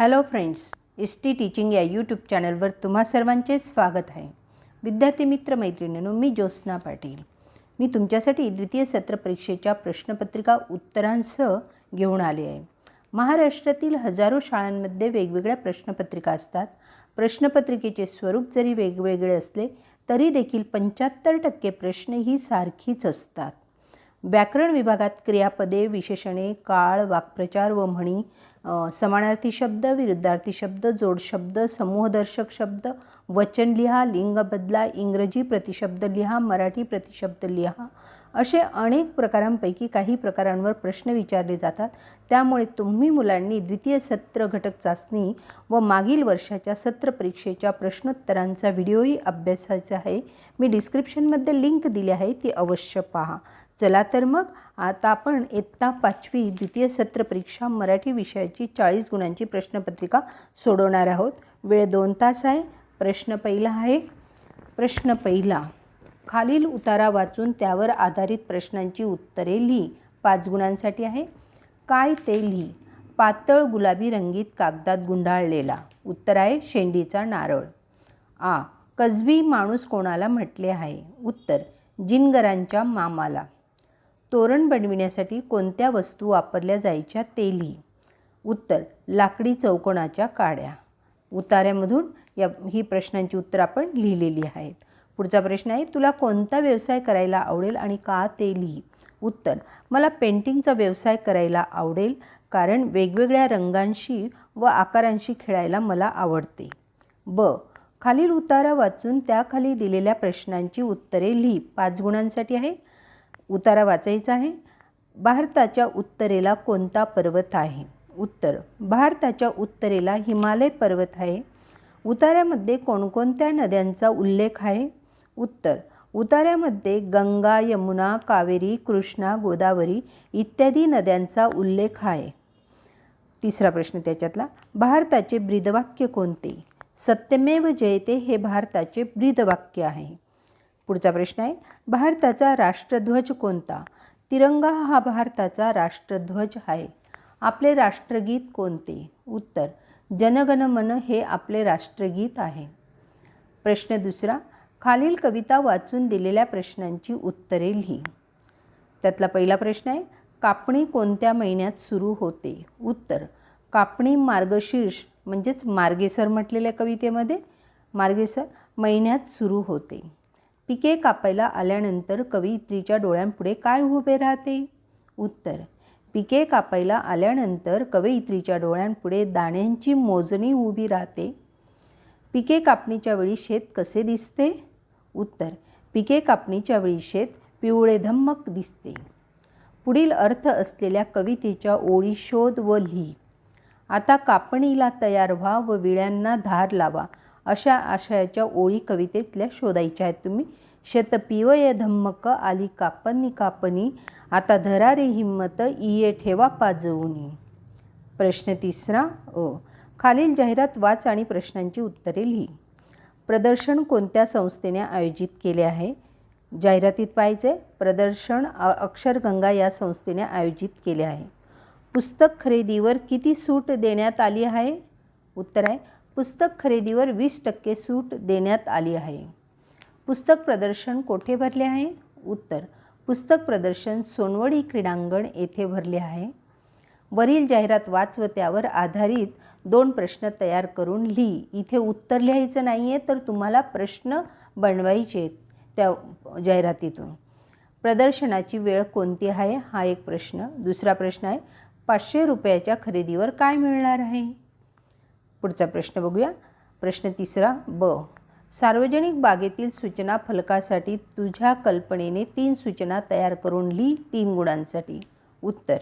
Hello friends S T teaching या YouTube चॅनलवर तुम्हा सर्वांचे स्वागत आहे. विद्यार्थी मित्र मैत्रिणींनो मी ज्योत्स्ना पाटील. मी तुमच्यासाठी द्वितीय सत्र परीक्षेच्या प्रश्नपत्रिका उत्तरांसह घेऊन आले आहे. महाराष्ट्रातील हजारो शाळांमध्ये वेगवेगळ्या प्रश्नपत्रिका असतात. प्रश्नपत्रिकेचे स्वरूप जरी वेगवेगळे असले तरी देखील पंच्याहत्तर टक्के प्रश्न ही सारखीच असतात. व्याकरण विभागात क्रियापदे विशेषणे काळ वाक्प्रचार व म्हणी समानार्थी शब्द विरुद्धार्थी शब्द जोडशब्द समूहदर्शक शब्द वचन लिहा लिंग बदला इंग्रजी प्रतिशब्द लिहा मराठी प्रतिशब्द लिहा असे अनेक प्रकारांपैकी काही प्रकारांवर प्रश्न विचारले जातात. त्यामुळे तुम्ही मुलांनी द्वितीय सत्र घटक चाचणी व मागील वर्षाच्या सत्र परीक्षेच्या प्रश्नोत्तरांचा व्हिडिओही अभ्यासायचा आहे. मी डिस्क्रिप्शनमध्ये लिंक दिली आहे ती अवश्य पहा. चला तर मग आता आपण इयत्ता पाचवी द्वितीय सत्र परीक्षा मराठी विषयाची चाळीस गुणांची प्रश्नपत्रिका सोडवणार आहोत. वेळ दोन तास आहे. प्रश्न पहिला आहे. प्रश्न पहिला खालील उतारा वाचून त्यावर आधारित प्रश्नांची उत्तरे लिही पाच गुणांसाठी आहे. काय ते लिही पातळ गुलाबी रंगीत कागदात गुंडाळलेला. उत्तर आहे शेंडीचा नारळ. आ कसबी माणूस कोणाला म्हटले आहे? उत्तर जिनगरांच्या मामाला. तोरण बनविण्यासाठी कोणत्या वस्तू वापरल्या जायच्या ते लिही. उत्तर लाकडी चौकोनाच्या काड्या. उतार्यामधून या ही प्रश्नांची उत्तर आपण लिहिलेली आहेत. पुढचा प्रश्न आहे तुला कोणता व्यवसाय करायला आवडेल आणि का ते लिही. उत्तर मला पेंटिंगचा व्यवसाय करायला आवडेल कारण वेगवेगळ्या रंगांशी व आकारांशी खेळायला मला आवडते. ब खालील उतारा वाचून त्याखाली दिलेल्या प्रश्नांची उत्तरे लिही. पाच गुणांसाठी आहे उतारा वाचायचा आहे. भारताच्या उत्तरेला कोणता पर्वत आहे? उत्तर भारताच्या उत्तरेला हिमालय पर्वत आहे. उतार्यामध्ये कोणकोणत्या नद्यांचा उल्लेख आहे? उत्तर उतार्यामध्ये गंगा यमुना कावेरी कृष्णा गोदावरी इत्यादी नद्यांचा उल्लेख आहे. तिसरा प्रश्न त्याच्यातला भारताचे ब्रीदवाक्य कोणते? सत्यमेव जयते हे भारताचे ब्रीदवाक्य आहे. पुढचा प्रश्न आहे. भारताचा राष्ट्रध्वज कोणता? तिरंगा हा भारताचा राष्ट्रध्वज आहे. आपले राष्ट्रगीत कोणते? उत्तर जनगण मन हे आपले राष्ट्रगीत आहे. प्रश्न दुसरा खालील कविता वाचून दिलेल्या प्रश्नांची उत्तरे लिही. त्यातला पहिला प्रश्न आहे कापणी कोणत्या महिन्यात सुरू होते? उत्तर कापणी मार्गशीर्ष म्हणजेच मार्गेसर म्हटलेल्या कवितेमध्ये मार्गेसर महिन्यात सुरू होते. पिके कापायला आल्यानंतर कवयित्रीच्या डोळ्यांपुढे काय उभे राहते? उत्तर पिके कापायला आल्यानंतर कवयित्रीच्या डोळ्यांपुढे दाण्यांची मोजणी उभी राहते. पिके कापणीच्या वेळी शेत कसे दिसते? उत्तर पिके कापणीच्या वेळी शेत पिवळे धम्मक दिसते. पुढील अर्थ असलेल्या कवितेच्या ओळी शोध व लिही. आता कापणीला तयार व्हा व विळ्यांना धार लावा. अशा आशयाच्या ओळी कवितेतल्या शोधायच्या आहेत तुम्ही. शेत पिवय धम्मक आली कापणी कापणी आता धरा रे हिंमत इये ठेवा पाजवूनी. प्रश्न तिसरा अ. खालील जाहिरात वाच आणि प्रश्नांची उत्तरे लिही. प्रदर्शन कोणत्या संस्थेने आयोजित केले आहे? जाहिरातीत पाहिजे प्रदर्शन अक्षरगंगा या संस्थेने आयोजित केले आहे. पुस्तक खरेदीवर किती सूट देण्यात आली आहे? उत्तर आहे पुस्तक खरेदीवर वीस टक्के सूट देण्यात आली आहे. पुस्तक प्रदर्शन कोठे भरले आहे? उत्तर पुस्तक प्रदर्शन सोनवडी क्रीडांगण येथे भरले आहे. वरील जाहिरात वाच व त्यावर आधारित दोन प्रश्न तयार करून लिही इथे उत्तर लिहायचं नाही आहे तर तुम्हाला प्रश्न बनवायचे आहेत त्या जाहिरातीतून. प्रदर्शनाची वेळ कोणती आहे? हा एक प्रश्न. दुसरा प्रश्न आहे पाचशे रुपयाच्या खरेदीवर काय मिळणार आहे? पुढचा प्रश्न बघूया. प्रश्न तिसरा ब. सार्वजनिक बागेतील सूचना फलकासाठी तुझ्या कल्पनेने तीन सूचना तयार करून लिही तीन गुणांसाठी. उत्तर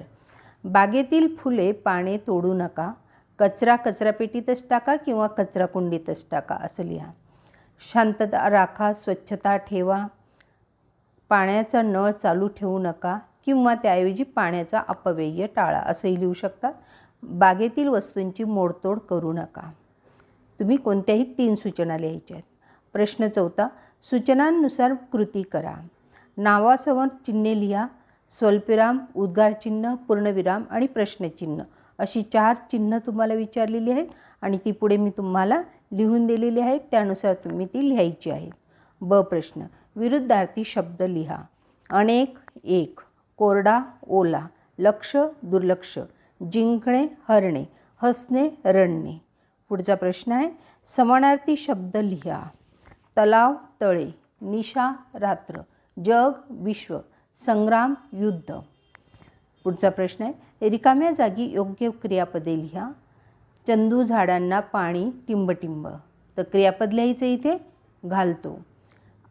बागेतील फुले पाने तोडू नका. कचरा कचरापेटीतच टाका किंवा कचरा कुंडीतच टाका असं लिहा. शांतता राखा स्वच्छता ठेवा. पाण्याचा नळ चालू ठेवू नका किंवा त्याऐवजी पाण्याचा अपव्यय टाळा असंही लिहू शकतात बागेतील वस्तूंची मोडतोड करू नका. तुम्ही कोणत्याही तीन सूचना लिहायच्या आहेत. प्रश्न चौथा सूचनांनुसार कृती करा. नावासमोर चिन्हे लिहा स्वल्पविराम उद्गारचिन्ह पूर्णविराम आणि प्रश्नचिन्ह अशी चार चिन्ह तुम्हाला विचारलेली आहेत आणि ती पुढे मी तुम्हाला लिहून दिलेली आहेत. त्यानुसार तुम्ही ती लिहायची आहेत. ब प्रश्न विरुद्धार्थी शब्द लिहा. अनेक एक कोरडा ओला लक्ष दुर्लक्ष जिंकणे हरणे हसणे रडणे. पुढचा प्रश्न आहे समानार्थी शब्द लिहा. तलाव तळे निशा रात्र जग विश्व संग्राम युद्ध. पुढचा प्रश्न आहे रिकाम्या जागी योग्य क्रियापदे लिहा. चंदू झाडांना पाणी टिंबटिंब. तर क्रियापद लिहायचं इथे? घालतो.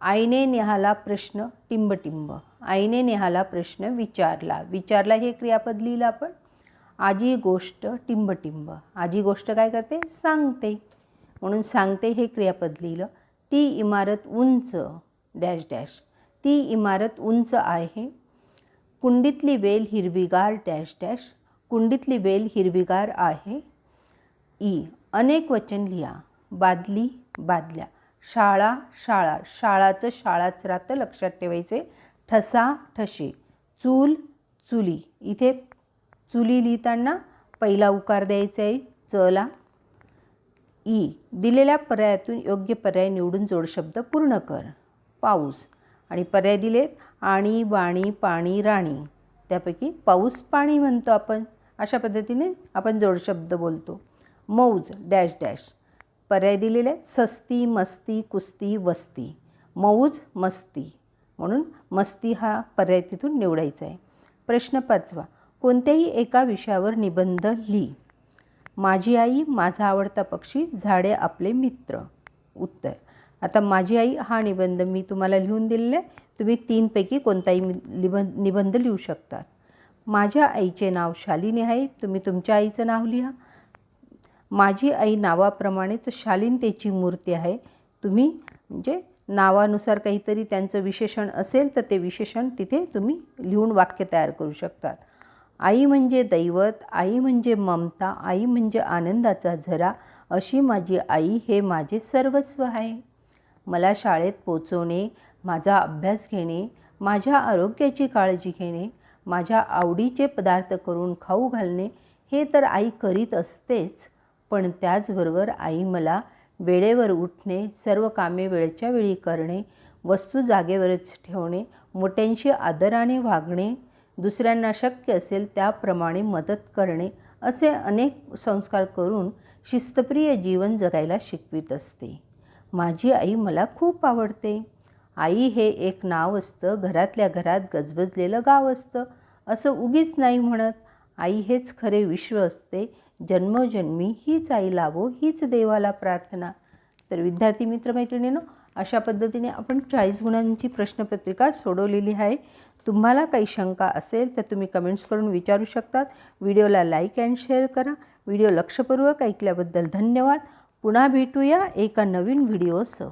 आईने नेहाला प्रश्न टिंबटिंब. आईने नेहाला प्रश्न विचारला. विचारला हे क्रियापद लिहिलं आपण? आजी गोष्ट टिंबटिंब. आजी गोष्ट काय करते? सांगते. म्हणून सांगते हे क्रियापद लिहिलं. ती इमारत उंच डॅश डॅश. ती इमारत उंच आहे. कुंडीतली वेल हिरवीगार डॅश डॅश. कुंडीतली वेल हिरवीगार आहे. ई. अनेक वचन लिहा. बादली बादल्या. शाळा शाळा. शाळाचं शाळाच राहतं लक्षात ठेवायचे ठसा ठसे. चूल चुली. इथे चुली लिहिताना पहिला उकार द्यायचा आहे चला. ई. दिलेल्या पर्यायातून योग्य पर्याय निवडून जोडशब्द पूर्ण कर. पाऊस. आणि पर्याय दिलेत आणि बाणी पाणी राणी. त्यापैकी पाऊस पाणी म्हणतो आपण. अशा पद्धतीने आपण जोडशब्द बोलतो. मौज डॅश डॅश. पर्याय दिलेले आहेत सस्ती मस्ती कुस्ती वस्ती. मौज मस्ती. म्हणून मस्ती हा पर्याय तिथून निवडायचा आहे. प्रश्न पाचवा. कोणत्याही एका विषयावर निबंध लिही माझी आई माझा आवडता पक्षी झाडे आपले मित्र. उत्तर. आता माझी आई हा निबंध मी तुम्हाला लिहून दिलेला आहे. तुम्ही तीनपैकी कोणताही निबंध निबंध लिहू शकतात माझ्या आईचे नाव शालिनी आहे. तुम्ही तुमच्या आईचं नाव लिहा. माझी आई नावाप्रमाणेच शालीनतेची मूर्ती आहे. तुम्ही म्हणजे नावानुसार काहीतरी त्यांचं विशेषण असेल तर ते विशेषण तिथे तुम्ही लिहून वाक्य तयार करू शकतात. आई म्हणजे दैवत आई म्हणजे ममता आई म्हणजे आनंदाचा झरा अशी माझी आई हे माझे सर्वस्व आहे. मला शाळेत पोचवणे माझा अभ्यास घेणे माझ्या आरोग्याची काळजी घेणे माझ्या आवडीचे पदार्थ करून खाऊ घालणे हे तर आई करीत असतेच पण त्याचबरोबर आई मला वेळेवर उठणे सर्व कामे वेळच्या वेळी करणे वस्तू जागेवरच ठेवणे मोठ्यांशी आदराने वागणे दुसऱ्यांना शक्य असेल त्याप्रमाणे मदत करणे असे अनेक संस्कार करून शिस्तप्रिय जीवन जगायला शिकवित असते. माझी आई मला खूप आवडते. आई हे एक नाव असतं घरातल्या घरात गजबजलेलं गाव असतं असं उगीच नाही म्हणत. आई हेच खरे विश्व असते. जन्मोजन्मी हीच आई लावो हीच देवाला प्रार्थना. तर विद्यार्थी मित्रमैत्रिणीनं अशा पद्धतीने आपण चाळीस गुणांची प्रश्नपत्रिका सोडवलेली आहे. तुम्हाला काही शंका असेल तर तुम्ही कमेंट्स करून विचारू शकतात. व्हिडिओला लाईक अँड शेअर करा. व्हिडिओ लक्षपूर्वक ऐकल्याबद्दल धन्यवाद. पुन्हा भेटूया एका नवीन व्हिडिओसह.